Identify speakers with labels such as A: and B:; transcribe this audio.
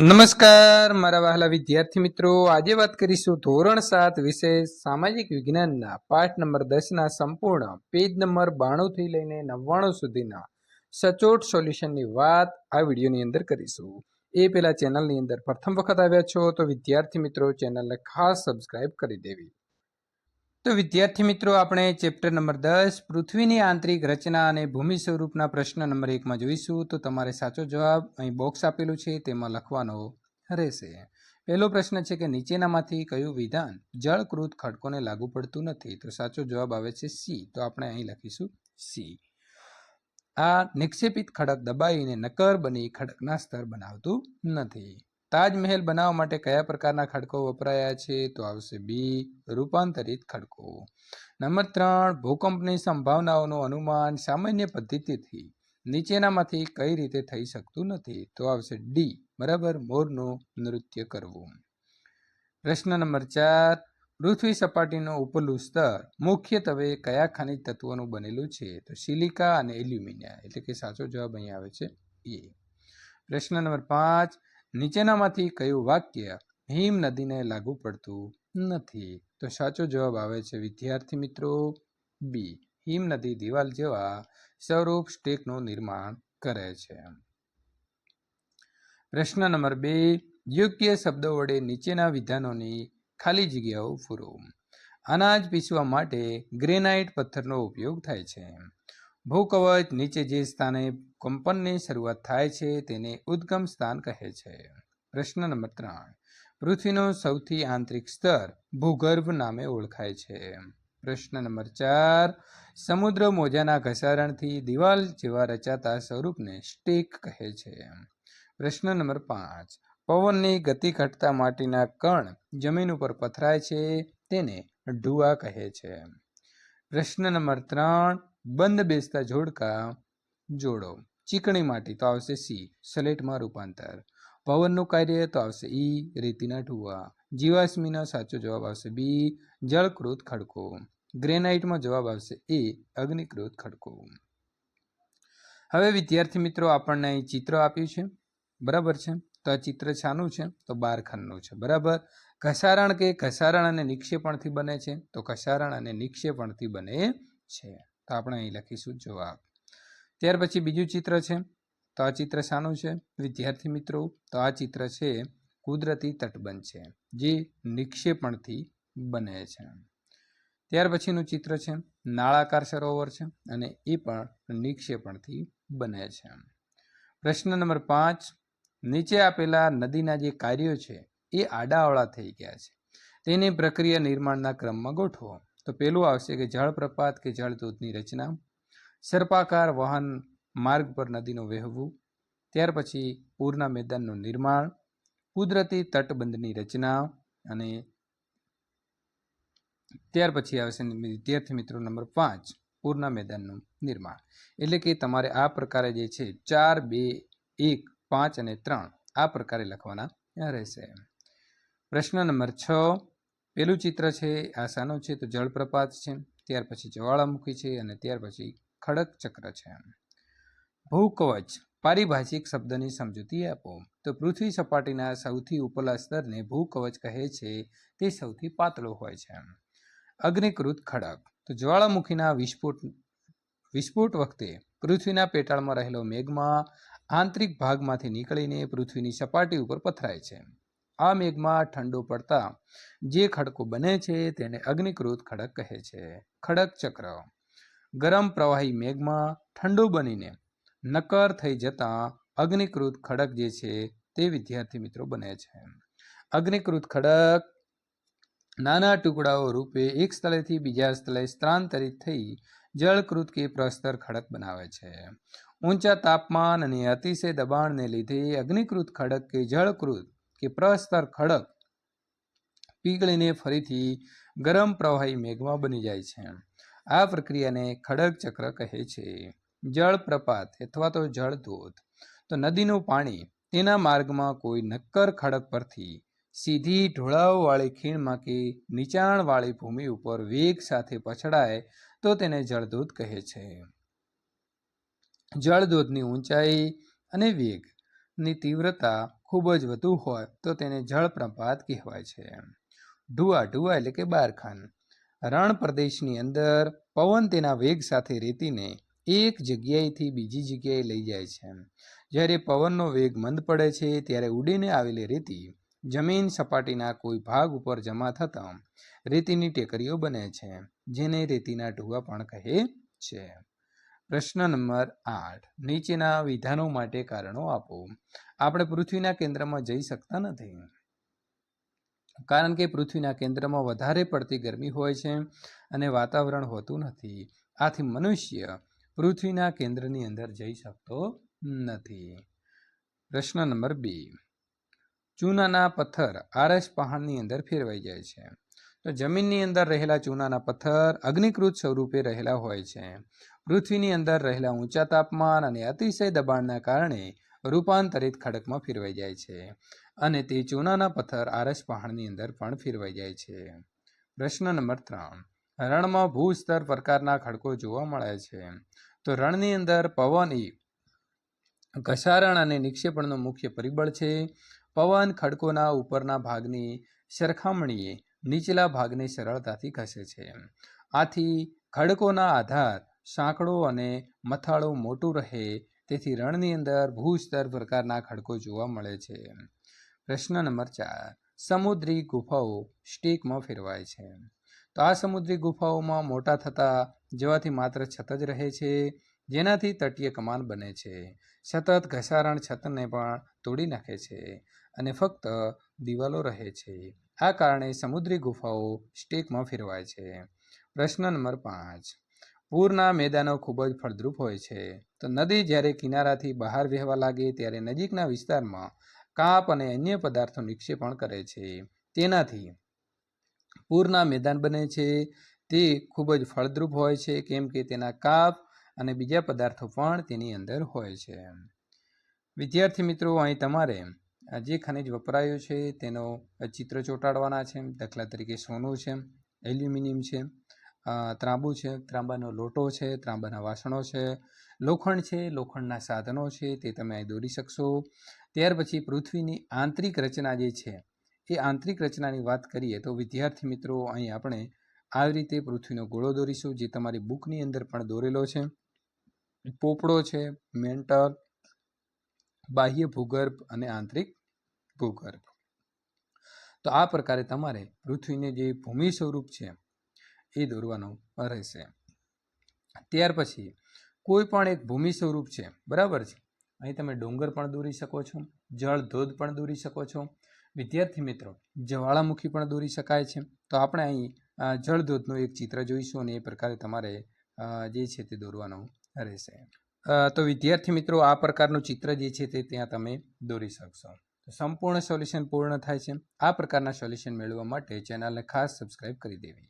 A: નમસ્કાર, મારા વહાલા વિદ્યાર્થી મિત્રો. આજે વાત કરીશું ધોરણ સાત વિષય સામાજિક વિજ્ઞાનના પાઠ નંબર દસના સંપૂર્ણ પેજ નંબર બાણુંથી લઈને નવ્વાણું સુધીના સચોટ સોલ્યુશનની વાત આ વિડીયોની અંદર કરીશું. એ પહેલાં ચેનલની અંદર પ્રથમ વખત આવ્યા છો તો વિદ્યાર્થી મિત્રો ચેનલને ખાસ સબસ્ક્રાઇબ કરી દેવી. તો વિદ્યાર્થી મિત્રો, આપણે ચેપ્ટર નંબર દસ, પૃથ્વીની આંતરિક રચના અને ભૂમિ સ્વરૂપના પ્રશ્ન નંબર એકમાં જોઈશું. તો તમારે સાચો જવાબ અહીં બોક્સ આપેલું છે, તેમાં લખવાનો રહેશે. પહેલો પ્રશ્ન છે કે નીચેનામાંથી કયું વિધાન જળકૃત ખડકોને લાગુ પડતું નથી? તો સાચો જવાબ આવે છે સી તો આપણે અહીં લખીશું સી આ નિક્ષેપિત ખડક દબાઈને નકર બની ખડકના સ્તર બનાવતું નથી. તાજમહેલ બનાવવા માટે કયા પ્રકારના ખડકો વપરાયા છે? તો આવશે બી, રૂપાંતરિત ખડકો. નંબર ત્રણ, ભૂકંપની સંભાવનાઓનું અનુમાન સામાન્ય પદ્ધતિથી નીચેનામાંથી કઈ રીતે થઈ શકતું નથી? તો આવશે ડી, બરાબર મોરનું નૃત્ય કરવું. પ્રશ્ન નંબર ચાર, પૃથ્વી સપાટીનું ઉપરલું સ્તર મુખ્યત્વે કયા ખનિજ તત્વોનું બનેલું છે? તો સિલિકા અને એલ્યુમિનિયા, એટલે કે સાચો જવાબ અહીં આવે છે એ. પ્રશ્ન નંબર પાંચ નીચેનામાંથી કયું વાક્ય હિમ નદીને લાગુ પડતું નથી? તો સાચો જવાબ આવે છે, વિદ્યાર્થી મિત્રો બી હિમ નદી દિવાલ જેવા સ્વરૂપ સ્ટેકનું નિર્માણ કરે છે. પ્રશ્ન નંબર બે. યોગ્ય શબ્દો વડે નીચેના વિધાનોની ખાલી જગ્યાઓ પૂરો અનાજ પીસવા માટે ગ્રેનાઇટ પથ્થરનો ઉપયોગ થાય છે. ભૂકવચ નીચે જે સ્થાને કંપનની શરૂઆત થાય છે તેને ઉદ્ગમ સ્થાન કહે છે. પ્રશ્ન નંબર ત્રણ. પૃથ્વીનું સૌથી આંતરિક સ્તર ભૂગર્ભ નામે ઓળખાય છે. પ્રશ્ન નંબર ચાર. સમુદ્ર મોજાના ઘસારણથી દિવાલ જેવા રચાતા સ્વરૂપને સ્ટેક કહે છે. પ્રશ્ન નંબર પાંચ. પવનની ગતિ ઘટતા માટીના કણ જમીન ઉપર પથરાય છે તેને ઢુવા કહે છે. પ્રશ્ન નંબર ત્રણ. બંધ બેસતા જોડકા જોડો. ચીકણી માટી તો આવશે સી, સલેટમાં રૂપાંતર. પવનનું કાર્ય તો આવશે ઈ, રેતીના ઢુવા. જીવાશ્મીનો સાચો જવાબ આવશે બી જળકૃત ખડકો. ગ્રેનાઇટમાં જવાબ આવશે એ અગ્નિકૃત ખડકો. હવે વિદ્યાર્થી મિત્રો, આપણને અહીં ચિત્ર આપ્યું છે. બરાબર છે? તો આ ચિત્ર શાનું છે? તો બારખંડનું છે. બરાબર? ઘસારણ કે ઘસારણ અને નિક્ષેપણથી બને છે? તો ઘસારણ અને નિક્ષેપણથી બને છે. તો આપણે અહીં લખીશું જવાબ. ત્યાર પછી બીજું ચિત્ર છે. તો આ ચિત્ર શાનું છે? વિદ્યાર્થી મિત્રો, તો આ ચિત્ર છે કુદરતી તટબંધ છે, જે નિક્ષેપણથી બને છે. ત્યાર પછીનું ચિત્ર છે નાળાકાર સરોવર છે અને એ પણ નિક્ષેપણથી બને છે. પ્રશ્ન નંબર પાંચ, નીચે આપેલા નદીના જે કાર્યો છે એ આડાઅવળા થઈ ગયા છે. તેની પ્રક્રિયા નિર્માણના ક્રમમાં ગોઠવો. તો પહેલું આવશે કે જળપ્રપાત કે જળદૂતની રચના. સર્પાકાર વાહન માર્ગ પર નદીનું વહેવું. ત્યાર પછી પૂરના મેદાનનું નિર્માણ. કુદરતી તટબંધની રચના અને ત્યાર પછી આવશે વિદ્યાર્થી મિત્રો નંબર પાંચ, પૂરના મેદાનનું નિર્માણ. એટલે કે તમારે આ પ્રકારે જે છે, ચાર, બે, એક, પાંચ અને ત્રણ આ પ્રકારે લખવાના રહેશે. પ્રશ્ન નંબર છ પેલું ચિત્ર છે, આ શાનો છે, તો જળપ્રપાત છે, ત્યાર પછી જ્વાળામુખી છે અને ત્યાર પછી ખડક ચક્ર છે. ભૂકવચ, પારિભાષિક શબ્દની સમજૂતી આપો. તો પૃથ્વી સપાટીના સૌથી ઉપરલા સ્તરને ભૂકવચ કહે છે, તે સૌથી પાતળો હોય છે. અગ્નિકૃત ખડક, તો જ્વાળામુખીના વિસ્ફોટ વિસ્ફોટ વખતે પૃથ્વીના પેટાળમાં રહેલો મેઘમાં આંતરિક ભાગમાંથી નીકળીને પૃથ્વીની સપાટી ઉપર પથરાય છે. આ મેઘમાં ઠંડો પડતા જે ખડકો બને છે તેને અગ્નિકૃત ખડક કહે છે. ખડક ચક્ર. ગરમ પ્રવાહી મેઘમાં ઠંડુ બનીને નકર થઈ જતાં અગ્નિકૃત ખડક જે છે તે વિદ્યાર્થી મિત્રો બને છે. અગ્નિકૃત ખડક નાના ટુકડાઓ રૂપે એક સ્થળેથી બીજા સ્થળે સ્થળાંતરિત થઈ જળકૃત કે પ્રસ્તર ખડક બનાવે છે. ઊંચા તાપમાન અને અતિશય દબાણને લીધે અગ્નિકૃત ખડક કે જળકૃત કે પ્રસ્તર ખડક પીગળીને ફરીથી ગરમ પ્રવાહી મેઘમાં બની જાય છે. આ પ્રક્રિયાને ખડક ચક્ર કહે છે. જળપ્રપાત અથવા તો જળધોધ તો નદીનું પાણી તેના માર્ગમાં કોઈ નક્કર ખડક પરથી સીધી ઢોળાવવાળી ખીણમાં કે નીચાણવાળી ભૂમિ ઉપર વેગ સાથે પછડાય તો તેને જળધોધ કહે છે. જળધોધની ઊંચાઈ અને વેગની તીવ્રતા ખૂબ જ વધુ હોય તો તેને જળપ્રપાત કહેવાય છે. ઢુઆ ઢુવા એટલે કે બારખાન. રણ પ્રદેશની અંદર પવન તેના વેગ સાથે રેતીને એક જગ્યાએથી બીજી જગ્યાએ લઈ જાય છે. જ્યારે પવનનો વેગ મંદ પડે છે, ત્યારે ઉડીને આવેલી રેતી જમીન સપાટીના કોઈ ભાગ ઉપર જમા થતાં રેતીની ટેકરીઓ બને છે, જેને રેતીના ઢુવા પણ કહે છે. પ્રશ્ન નંબર આઠ. નીચેના વિધાનો માટે કારણો આપો. આપણે પૃથ્વીના કેન્દ્રમાં જઈ શકતા નથી. કારણ કે પૃથ્વીના કેન્દ્રમાં વધારે પડતી ગરમી હોય છે અને વાતાવરણ હોતું નથી. આથી મનુષ્ય પૃથ્વીના કેન્દ્રની અંદર જઈ શકતો નથી. પ્રશ્ન નંબર બે. ચૂનાના પથ્થર આરસ પહાડની અંદર ફેરવાઈ જાય છે. તો જમીનની અંદર રહેલા ચૂનાના પથ્થર અગ્નિકૃત સ્વરૂપે રહેલા હોય છે. પૃથ્વીની અંદર રહેલા ઊંચા તાપમાન અને અતિશય દબાણના કારણે રૂપાંતરિત ખડકમાં ફેરવાઈ જાય છે અને તે ચૂનાના પથ્થર આરસ પહાડની અંદર પણ ફેરવાઈ જાય છે. પ્રશ્ન નંબર ત્રણ. રણમાં ભૂસ્તર પ્રકારના ખડકો જોવા મળે છે. તો રણની અંદર પવન એ ઘસારણ અને નિક્ષેપણનું મુખ્ય પરિબળ છે. પવન ખડકોના ઉપરના ભાગની સરખામણીએ નીચલા ભાગને સરળતાથી ખસે છે. આથી ખડકોના આધાર સાંકડો અને મથાળો મોટું રહે, તેથી રણની અંદર ભૂસ્તર પ્રકારના ખડકો જોવા મળે છે. પ્રશ્ન નંબર ચાર. સમુદ્રી ગુફાઓ સ્ટીકમાં ફેરવાય છે. તો આ સમુદ્રી ગુફાઓમાં મોટા થતા જવાથી માત્ર છત જ રહે છે, જેનાથી તટીય કમાન બને છે. સતત ઘસારણ છતને પણ તોડી નાખે છે અને ફક્ત દિવાલો રહે છે. આ કારણે સમુદ્રી ગુફાઓ સ્ટેકમાં ફેરવાય છે. પ્રશ્ન નંબર પાંચ. પૂરના મેદાનો ખૂબ જ ફળદ્રુપ હોય છે. તો નદી જ્યારે કિનારાથી બહાર વહેવા લાગે ત્યારે નજીકના વિસ્તારમાં કાપ અને અન્ય પદાર્થો નિક્ષેપણ કરે છે. તેનાથી પૂરના મેદાન બને છે. તે ખૂબ જ ફળદ્રુપ હોય છે, કેમ કે તેના કાપ અને બીજા પદાર્થો પણ તેની અંદર હોય છે. વિદ્યાર્થી મિત્રો, અહીં તમારે જે ખનિજ વપરાયું છે, તેનો ચિત્ર ચોંટાડવાના છે, દાખલા તરીકે સોનું છે, એલ્યુમિનિયમ છે ત્રાંબુ છે, ત્રાંબાનો લોટો છે, ત્રાંબાના વાસણો છે, લોખંડ છે, લોખંડના સાધનો છે, તે તમે અહીં દોરી શકશો. ત્યાર પછી પૃથ્વીની આંતરિક રચના જે છે, એ આંતરિક રચનાની વાત કરીએ તો વિદ્યાર્થી મિત્રો, અહીં આપણે આવી રીતે પૃથ્વીનો ગોળો દોરીશું, જે તમારી બુકની અંદર પણ દોરેલો છે. પોપડો છે મેન્ટલ બાહ્ય ભૂગર્ભ અને આંતરિક ભૂગર્ભ તો આ પ્રકારે તમારે પૃથ્વીને જે ભૂમિ સ્વરૂપ છે, એ દોરવાનું રહેશે. ત્યાર પછી કોઈ પણ એક ભૂમિ સ્વરૂપ છે, બરાબર છે? અહીં તમે ડુંગર પણ દોરી શકો છો, જળ ધોધ પણ દોરી શકો છો, વિદ્યાર્થી મિત્રો, જ્વાળામુખી પણ દોરી શકાય છે. તો આપણે અહીં જળધોધનું એક ચિત્ર જોઈશું અને એ પ્રકારે તમારે જે છે તે દોરવાનું રહેશે. તો વિદ્યાર્થી મિત્રો, આ પ્રકારનું ચિત્ર જે છે તે ત્યાં તમે દોરી શકશો. તો સંપૂર્ણ સોલ્યુશન પૂર્ણ થાય છે. આ પ્રકારના સોલ્યુશન મેળવવા માટે ચેનલને ખાસ સબસ્ક્રાઇબ કરી દેવી.